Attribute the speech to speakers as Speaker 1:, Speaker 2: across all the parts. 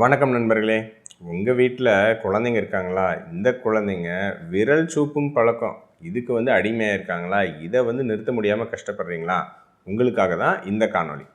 Speaker 1: வணக்கம் நண்பர்களே. உங்கள் வீட்டில் குழந்தைங்க இருக்காங்களா? இந்த குழந்தைங்க விரல் சூப்பும் பழக்கம். இதுக்கு வந்து அடிமையாக இருக்காங்களா? இதை வந்து நிறுத்த முடியாமல் கஷ்டப்படுறீங்களா? உங்களுக்காக தான் இந்த காணொளி.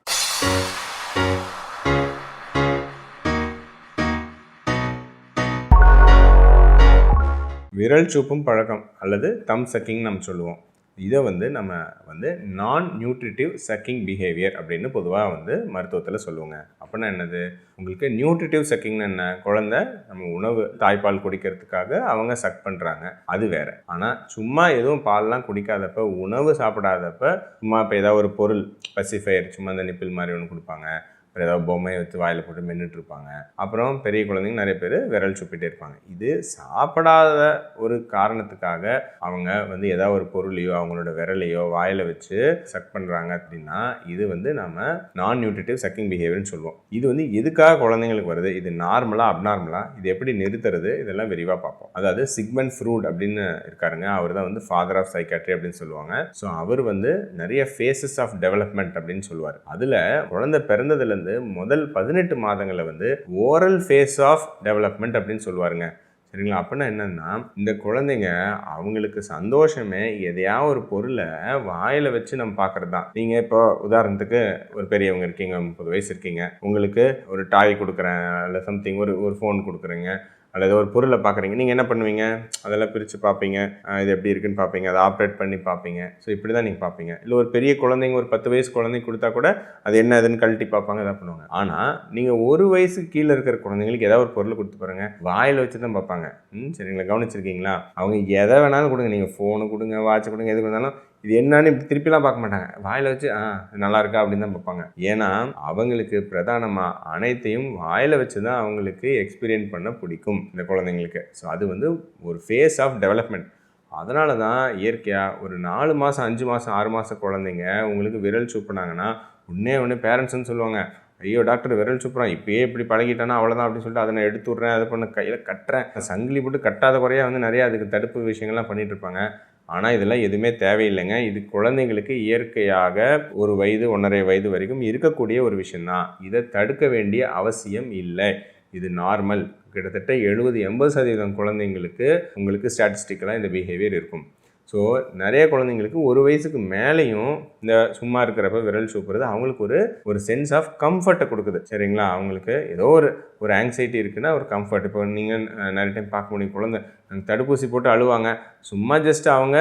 Speaker 1: விரல் சூப்பும் பழக்கம் அல்லது தம் சக்கிங் நம்ம சொல்லுவோம். இதை வந்து நம்ம வந்து நான் நியூட்ரிட்டிவ் சக்கிங் பிஹேவியர் அப்படின்னு பொதுவாக வந்து மருத்துவத்தில் சொல்லுவாங்க. அப்படின்னா என்னது? உங்களுக்கு நியூட்ரிட்டிவ் சக்கிங்னு என்ன? குழந்தை நம்ம உணவு தாய்ப்பால் குடிக்கிறதுக்காக அவங்க சக் பண்ணுறாங்க அது வேற. ஆனால் சும்மா எதுவும் பால்லாம் குடிக்காதப்ப உணவு சாப்பிடாதப்ப சும்மா இப்போ ஏதாவது ஒரு பொருள் பசிஃபயர் சும்மா இந்த நிப்பிள் மாதிரி ஒன்று கொடுப்பாங்க. அப்புறம் ஏதாவது பொம்மையை வச்சு வாயில் போட்டு மென்னுட்டு இருப்பாங்க. அப்புறம் பெரிய குழந்தைங்க நிறைய பேர் விரல் சுப்பிட்டே இருப்பாங்க. இது சாப்பிடாத ஒரு காரணத்துக்காக அவங்க வந்து ஏதாவது ஒரு பொருளையோ அவங்களோட விரலையோ வாயில் வச்சு சக் பண்ணுறாங்க அப்படின்னா இது வந்து நம்ம நான் நியூட்ரிட்டிவ் சக்கிங் பிஹேவியர்னு சொல்லுவோம். இது வந்து எதுக்காக குழந்தைங்களுக்கு வருது? இது நார்மலாக அப்நார்மலாக இது எப்படி நிறுத்துறது? இதெல்லாம் விரிவாக பார்ப்போம். அதாவது சிக்மெண்ட் ஃப்ரூட் அப்படின்னு இருக்காருங்க. அவர் தான் வந்து ஃபாதர் ஆஃப் சைக்காட்ரி அப்படின்னு சொல்லுவாங்க. ஸோ அவர் வந்து நிறைய ஃபேஸஸ் ஆஃப் டெவலப்மெண்ட் அப்படின்னு சொல்லுவார். அதில் குழந்தை பிறந்ததுலேருந்து வந்து முதல் பதினெட்டு மாதங்களில் வந்து ஓரல் ஃபேஸ் ஆஃப் டெவலப்மெண்ட் அப்படின்னு சொல்லுவாருங்க. சரிங்களா? அப்படின்னா என்னென்னா இந்த குழந்தைங்க அவங்களுக்கு சந்தோஷமே எதையாவது ஒரு பொருளை வாயில் வச்சு நம்ம பார்க்கறது தான் நீங்கள் இப்போ உதாரணத்துக்கு ஒரு பெரியவங்க இருக்கீங்க முப்பது வயசு இருக்கீங்க. உங்களுக்கு ஒரு டாய் கொடுக்குறேன் இல்லை சம்திங் ஒரு ஒரு ஃபோன் கொடுக்குறேங்க. அல்லது ஒரு பொருளை பார்க்குறீங்க. நீங்கள் என்ன பண்ணுவீங்க? அதெல்லாம் பிரித்து பார்ப்பீங்க. இது எப்படி இருக்குன்னு பார்ப்பீங்க. அதை ஆப்ரேட் பண்ணி பார்ப்பீங்க. ஸோ இப்படி தான் நீங்கள் பார்ப்பீங்க. இல்லை ஒரு பெரிய குழந்தைங்க ஒரு பத்து வயசு குழந்தைங்க கொடுத்தா கூட அது என்ன அதுன்னு கழட்டி பார்ப்பாங்க இதாக பண்ணுவாங்க. ஆனால் நீங்கள் ஒரு வயசு கீழே இருக்கிற குழந்தைங்களுக்கு ஏதாவது ஒரு பொருள் கொடுத்து பாருங்க. வாயில் வச்சு தான் பார்ப்பாங்க. ம் சரிங்களா கவனிச்சிருக்கீங்களா? அவங்க எதை வேணாலும் கொடுங்க. நீங்கள் ஃபோனு கொடுங்க வாட்ச் கொடுங்க எது கொடுத்தாலும் இது என்னன்னு இப்படி திருப்பிலாம் பார்க்க மாட்டாங்க. வாயில் வச்சு ஆ நல்லா இருக்கா? அப்படின்னு தான் பார்ப்பாங்க. ஏன்னா அவங்களுக்கு பிரதானமாக அனைத்தையும் வாயில் வச்சு தான் அவங்களுக்கு எக்ஸ்பீரியன்ஸ் பண்ண பிடிக்கும் இந்த குழந்தைங்களுக்கு. ஸோ அது வந்து ஒரு ஃபேஸ் ஆஃப் டெவலப்மெண்ட் அதனால தான் இயற்கையாக ஒரு நாலு மாதம் அஞ்சு மாதம் ஆறு மாதம் குழந்தைங்க உங்களுக்கு விரல் சூப்புனாங்கன்னா உடனே ஒன்று பேரண்ட்ஸ்னு சொல்லுவாங்க. ஐயோ டாக்டர் விரல் சூப்புறான். இப்பயே இப்படி பழகிட்டானா அவ்வளோதான் அப்படின்னு சொல்லிட்டு அதை நான் எடுத்து விட்றேன் அதை பண்ண கையில் கட்டுறேன். சங்கிலி போட்டு கட்டாத குறையாக வந்து நிறையா அதுக்கு தடுப்பு விஷயங்கள்லாம் பண்ணிகிட்டு இருப்பாங்க. ஆனால் இதெல்லாம் எதுவுமே தேவையில்லைங்க. இது குழந்தைங்களுக்கு இயற்கையாக ஒரு வயது ஒன்றரை வயது வரைக்கும் இருக்கக்கூடிய ஒரு விஷயந்தான் இதை தடுக்க வேண்டிய அவசியம் இல்லை. இது நார்மல் கிட்டத்தட்ட எழுபது எண்பது சதவீதம் குழந்தைங்களுக்கு உங்களுக்கு ஸ்டாட்டிஸ்டிக்கலாக இந்த பிஹேவியர் இருக்கும். ஸோ நிறைய குழந்தைங்களுக்கு ஒரு வயசுக்கு மேலேயும் இந்த சும்மா இருக்கிறப்ப விரல் சூப்புறது அவங்களுக்கு ஒரு ஒரு சென்ஸ் ஆஃப் கம்ஃபர்ட்டை கொடுக்குது. சரிங்களா? அவங்களுக்கு ஏதோ ஒரு ஒரு ஆங்ஸைட்டி இருக்குன்னா ஒரு கம்ஃபர்ட் இப்போ நீங்கள் நிறைய டைம் பார்க்க முடியும். குழந்தை தடுப்பூசி போட்டு அழுவாங்க. சும்மா ஜஸ்ட் அவங்க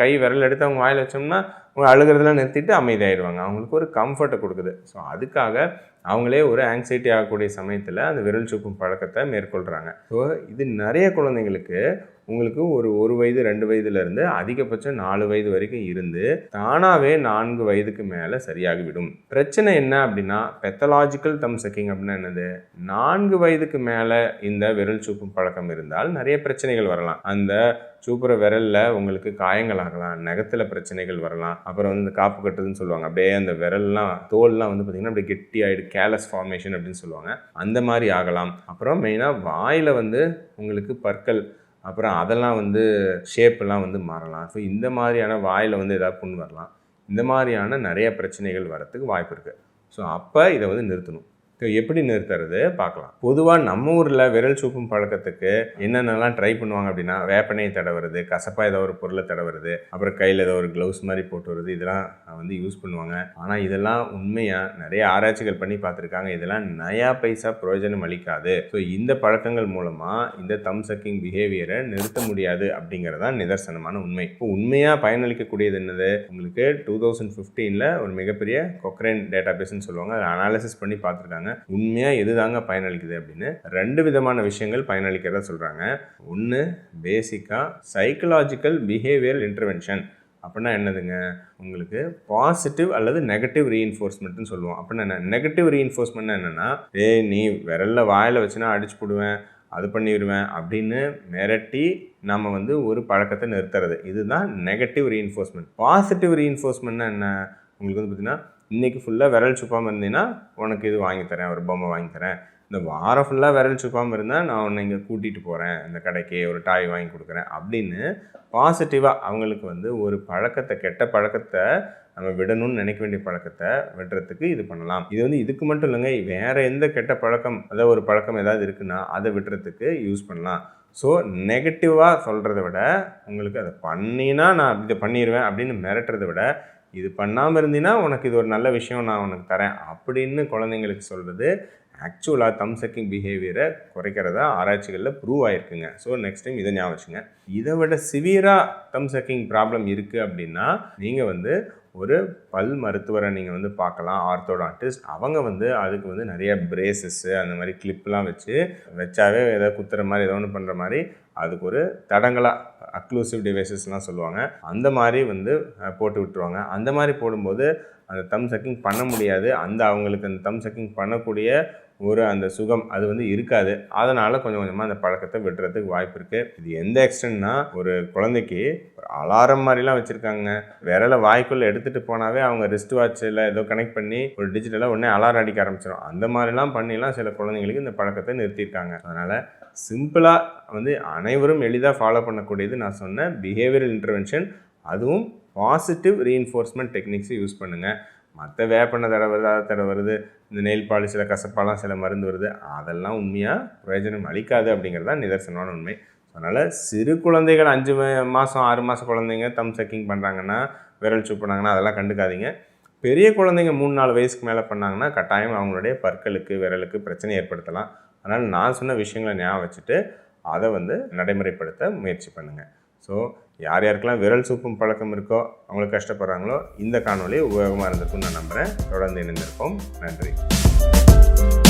Speaker 1: கை விரல் எடுத்து அவங்க வாயில் வச்சோம்னா அவங்க அழுகிறதெல்லாம் நிறுத்திட்டு அமைதியாயிடுவாங்க அவங்களுக்கு ஒரு கம்ஃபர்ட்டை கொடுக்குது. ஸோ அதுக்காக அவங்களே ஒரு ஆங்ஸைட்டி ஆகக்கூடிய சமயத்தில் அந்த விரல் சூப்பும் பழக்கத்தை மேற்கொள்கிறாங்க ஸோ இது நிறைய குழந்தைங்களுக்கு உங்களுக்கு ஒரு ஒரு வயது ரெண்டு வயதுலேருந்து அதிகபட்சம் நாலு வயது வரைக்கும் இருந்து தானாகவே நான்கு வயதுக்கு மேலே சரியாகிவிடும். பிரச்சனை என்ன அப்படின்னா பெத்தலாஜிக்கல் தம் சக்கிங் அப்படின்னா என்னது? நான்கு வயதுக்கு மேலே இந்த விரல் சூப்பும் பழக்கம் இருந்தால் நிறைய பிரச்சனைகள் வரலாம். அந்த சூப்புற விரலில் உங்களுக்கு காயங்கள் ஆகலாம் நகத்தில் பிரச்சனைகள் வரலாம் அப்புறம் வந்து இந்த காப்பு கட்டுறதுன்னு சொல்லுவாங்க. அப்படியே அந்த விரல்லாம் தோல்லாம் வந்து பார்த்திங்கன்னா அப்படியே கெட்டி ஆகிடு கேலஸ் ஃபார்மேஷன் அப்படின்னு சொல்லுவாங்க. அந்த மாதிரி ஆகலாம். அப்புறம் மெயினாக வாயில் வந்து உங்களுக்கு பற்கள் அப்புறம் அதெல்லாம் வந்து ஷேப்பெல்லாம் வந்து மாறலாம். ஸோ இந்த மாதிரியான வாயில் வந்து ஏதாவது புண் வரலாம். இந்த மாதிரியான நிறைய பிரச்சனைகள் வரத்துக்கு வாய்ப்பு இருக்குது ஸோ அப்போ இதை வந்து நிறுத்தணும். எப்படி நிறுத்துறது? பார்க்கலாம். பொதுவாக நம்ம ஊரில் விரல் சூப்பும் பழக்கத்துக்கு என்னென்னலாம் ட்ரை பண்ணுவாங்க அப்படின்னா வேப்பனையை தடவுறது கசப்பாக ஏதோ ஒரு பொருளை தடவுறது அப்புறம் கையில் ஏதோ ஒரு க்ளவுஸ் மாதிரி போட்டு வருது இதெல்லாம் வந்து யூஸ் பண்ணுவாங்க. ஆனால் இதெல்லாம் உண்மையாக நிறைய ஆராய்ச்சிகள் பண்ணி பார்த்துருக்காங்க. இதெல்லாம் நயா பைசா பிரயோஜனம் அளிக்காது. ஸோ இந்த பழக்கங்கள் மூலமாக இந்த தம் சக்கிங் பிஹேவியரை நிறுத்த முடியாது அப்படிங்கிறதான் நிதர்சனமான உண்மை. இப்போ உண்மையாக பயனளிக்கக்கூடியது என்னது? உங்களுக்கு டூ தௌசண்ட் ஃபிஃப்டீனில் ஒரு மிகப்பெரிய கொக்ரைன் டேட்டா பேஸ்ன்னு சொல்லுவாங்க. அதை அனாலிசிஸ் பண்ணி பார்த்துருக்காங்க. உண்மையாக எது தாங்க பயனளிக்குது அப்படின்னு ரெண்டு விதமான விஷயங்கள் பயனளிக்கிறதா சொல்கிறாங்க ஒன்று பேசிக்காக சைக்கலாஜிக்கல் பிஹேவியர் இன்டர்வென்ஷன் அப்படின்னா என்னதுங்க? உங்களுக்கு பாசிட்டிவ் அல்லது நெகட்டிவ் ரீஎன்ஃபோர்ஸ்மெண்ட்னு சொல்லுவோம். அப்படின்னா என்ன? நெகட்டிவ் ரீஎன்ஃபோர்ஸ்மெண்ட் என்னென்னா ஏய் நீ விரல்ல வாயில் வச்சுனா அடிச்சு போடுவேன் அது பண்ணிடுவேன் அப்படின்னு மிரட்டி நம்ம வந்து ஒரு பழக்கத்தை நிறுத்துறது. இதுதான் நெகட்டிவ் ரீஎன்ஃபோர்ஸ்மெண்ட் பாசிட்டிவ் ரீஎன்ஃபோர்ஸ்மெண்ட்னா என்ன? உங்களுக்கு வந்து பார்த்தீங்கன்னா இன்றைக்கி ஃபுல்லாக விரல் சுப்பாமல் இருந்தீங்கன்னா உனக்கு இது வாங்கி தரேன் ஒரு பொம்மை வாங்கி தரேன். இந்த வாரம் ஃபுல்லாக விரல் சுப்பாமல் இருந்தால் நான் உன்னை இங்கே கூட்டிகிட்டு போகிறேன் இந்த கடைக்கு ஒரு டாய் வாங்கி கொடுக்குறேன் அப்படின்னு பாசிட்டிவாக அவங்களுக்கு வந்து ஒரு பழக்கத்தை கெட்ட பழக்கத்தை நம்ம விடணும்னு நினைக்க வேண்டிய பழக்கத்தை விடுறதுக்கு இது பண்ணலாம். இது வந்து இதுக்கு மட்டும் இல்லைங்க வேறு எந்த கெட்ட பழக்கம் அதாவது ஒரு பழக்கம் ஏதாவது இருக்குன்னா அதை விடுறதுக்கு யூஸ் பண்ணலாம். ஸோ நெகட்டிவாக சொல்கிறத விட உங்களுக்கு அதை பண்ணினா நான் இதை பண்ணிடுவேன் அப்படின்னு மிரட்டுறத விட இது பண்ணாமல் இருந்தீங்கன்னா உனக்கு இது ஒரு நல்ல விஷயம் நான் உனக்கு தரேன் அப்படின்னு குழந்தைங்களுக்கு சொல்கிறது ஆக்சுவலாக தம் சக்கிங் பிஹேவியரை குறைக்கிறதா ஆராய்ச்சிகளில் ப்ரூவ் ஆகிருக்குங்க ஸோ நெக்ஸ்ட் டைம் இதை ஞாபகம் இதை விட சிவியராக தம் சக்கிங் ப்ராப்ளம் இருக்குது அப்படின்னா நீங்கள் வந்து ஒரு பல் மருத்துவரை நீங்கள் வந்து பார்க்கலாம். ஆர்த்தோடான்டிஸ்ட் அவங்க வந்து அதுக்கு வந்து நிறைய பிரேசஸ்ஸு அந்த மாதிரி கிளிப்லாம் வச்சு வச்சாவே ஏதாவது குத்துற மாதிரி ஏதோ ஒன்று பண்ணுற மாதிரி அதுக்கு ஒரு தடங்களாக அக்ளூசிவ் டிவைசஸ்லாம் சொல்லுவாங்க. அந்த மாதிரி வந்து போட்டு விட்டுருவாங்க. அந்த மாதிரி போடும்போது அந்த தம் சக்கிங் பண்ண முடியாது. அந்த அவங்களுக்கு அந்த தம் சக்கிங் பண்ணக்கூடிய ஒரு அந்த சுகம் அது வந்து இருக்காது. அதனால் கொஞ்சம் கொஞ்சமாக அந்த பழக்கத்தை விடுறதுக்கு வாய்ப்பு இருக்குது இது எந்த எக்ஸ்டென்ட்னா ஒரு குழந்தைக்கு ஒரு அலாரம் மாதிரிலாம் வச்சுருக்காங்க. விரலை வாய்க்குள்ளே எடுத்துகிட்டு போனாவே அவங்க ரிஸ்ட் வாட்சில் ஏதோ கனெக்ட் பண்ணி ஒரு டிஜிட்டலாக உடனே அலாரம் அடிக்க ஆரம்பிச்சிடும் அந்த மாதிரிலாம் பண்ணிலாம் சில குழந்தைங்களுக்கு இந்த பழக்கத்தை நிறுத்தியிருக்காங்க. அதனால் சிம்பிளாக வந்து அனைவரும் எளிதாக ஃபாலோ பண்ணக்கூடியது நான் சொன்ன பிஹேவியரல் இன்டர்வென்ஷன் அதுவும் பாசிட்டிவ் ரீஎன்ஃபோர்ஸ்மெண்ட் டெக்னிக்ஸை யூஸ் பண்ணுங்கள் மற்ற வேப்பெண்ணெய் தடை வருது அதை தடை வருது இந்த நெயில் சில கசப்பாலாம் சில மருந்து வருது அதெல்லாம் உண்மையாக பிரயோஜனம் அளிக்காது அப்படிங்கிறது தான் நிதர்சனமான உண்மை. அதனால் சிறு குழந்தைகள் அஞ்சு மாதம் ஆறு மாதம் குழந்தைங்க தம் சக்கிங் பண்ணுறாங்கன்னா விரல் சூப்பினாங்கன்னா அதெல்லாம் கண்டுக்காதீங்க. பெரிய குழந்தைங்க மூணு நாலு வயசுக்கு மேலே பண்ணாங்கன்னா கட்டாயம் அவங்களுடைய பற்களுக்கு விரலுக்கு பிரச்சனை ஏற்படுத்தலாம். அதனால் நான் சொன்ன விஷயங்களை ஞாபகம் வச்சுட்டு அதை வந்து நடைமுறைப்படுத்த முயற்சி பண்ணுங்கள் ஸோ யார் யாருக்கெல்லாம் விரல் சூப்பும் பழக்கம் இருக்கோ அவங்களுக்கு கஷ்டப்படுறாங்களோ இந்த காணொளி உபயோகமாக இருந்திருக்கும்னு நான் நம்புகிறேன் தொடர்ந்து இணைந்திருப்போம். நன்றி.